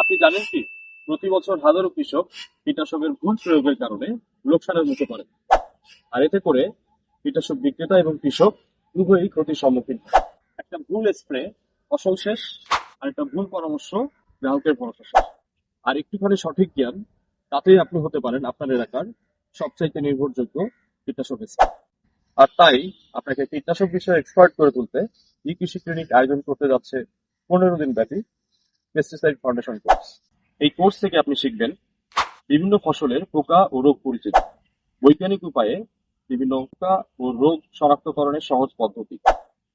আপনি জানেন কি? প্রতি বছর হাজারো কৃষক কীটনাশকের ভুল প্রয়োগের কারণে লোকসানের মুখে পড়ে। আর এতে করে কীটনাশক বিক্রেতা এবং কৃষক উভয়ই ক্ষতির সম্মুখীন একটা ভুল স্প্রে ফসল শেষ, আর একটা ভুল পরামর্শ গ্রাহকের ভরসা শেষ। আর একটুখানি সঠিক জ্ঞান তাতেই আপনি হতে পারেন আপনার এলাকার সবচাইতে নির্ভরযোগ্য কীটনাশক expert। আর তাই আপনাকে কীটনাশক বিষয়ে এক্সপার্ট করে তুলতে ই কৃষি ক্লিনিক আয়োজন করতে যাচ্ছে পনেরো দিন ব্যাপী। পেস্টিসাইড ফাউন্ডেশন কোর্স এই কোর্স থেকে আপনি শিখবেন বিভিন্ন ফসলের পোকা ও রোগ পরিচিতি, বৈজ্ঞানিক উপায়ে বিভিন্ন পোকা ও রোগ শনাক্তকরণের সহজ পদ্ধতি,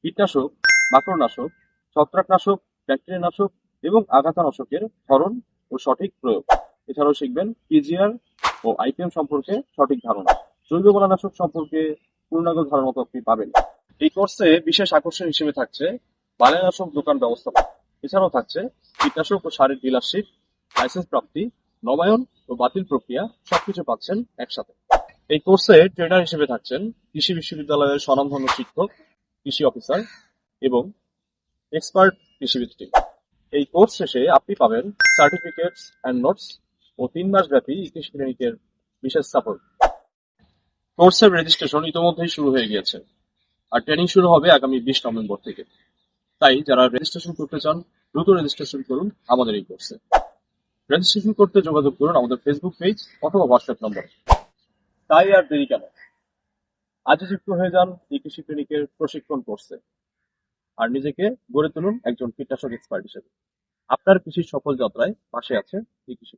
কীটনাশক, মাকড়নাশক, ছত্রাকনাশক, ব্যাকটেরিয়ানাশক এবং আঘাতানাশকের ধরন ও সঠিক প্রয়োগ। এছাড়াও শিখবেন পিজিআর ও আইপিএম সম্পর্কে সঠিক ধারণা। জৈব বলানাশক সম্পর্কে পূর্ণাঙ্গ ধারণা তো আপনি পাবেন। এই কোর্সে বিশেষ আকর্ষণ হিসেবে থাকছে বালানাশক দোকান ব্যবস্থাপনা। এছাড়াও থাকছে কীটনাশক ও সারের ডিলারশিপ, লাইসেন্স প্রাপ্তি, নবায়ন ও বাতিল প্রক্রিয়া সবকিছু পাচ্ছেন একসাথে। এই কোর্সে ট্রেনার হিসেবে থাকছেন কৃষি বিশ্ববিদ্যালয়ের স্বনামধন্য শিক্ষক, কৃষি অফিসার এবং এক্সপার্ট কৃষিবিদ টিম। এই কোর্স শেষে আপনি পাবেন সার্টিফিকেটস অ্যান্ড নোটস ও তিন মাস ব্যাপী কৃষি ক্লিনিকের বিশেষ সাপোর্ট। কোর্সের রেজিস্ট্রেশন ইতিমধ্যেই শুরু হয়ে গিয়েছে। আর ট্রেনিং শুরু হবে আগামী বিশ নভেম্বর থেকে। তাই যারা রেজিস্ট্রেশন করতে চান দ্রুত রেজিস্ট্রেশন করুন আমাদের এই কোর্সে রেজিস্ট্রেশন করতে যোগাযোগ করুন আমাদের ফেসবুক পেজ অথবা হোয়াটসঅ্যাপ নম্বরে তাই আর দেরি কেন? আজই যুক্ত হয়ে যান এই কৃষি ক্লিনিকের প্রশিক্ষণ কোর্সে আর নিজেকে গড়ে তুলুন একজন কীটনাশক এক্সপার্ট হিসেবে। আপনার কৃষির সফল যাত্রায় পাশে আছে এই কৃষি।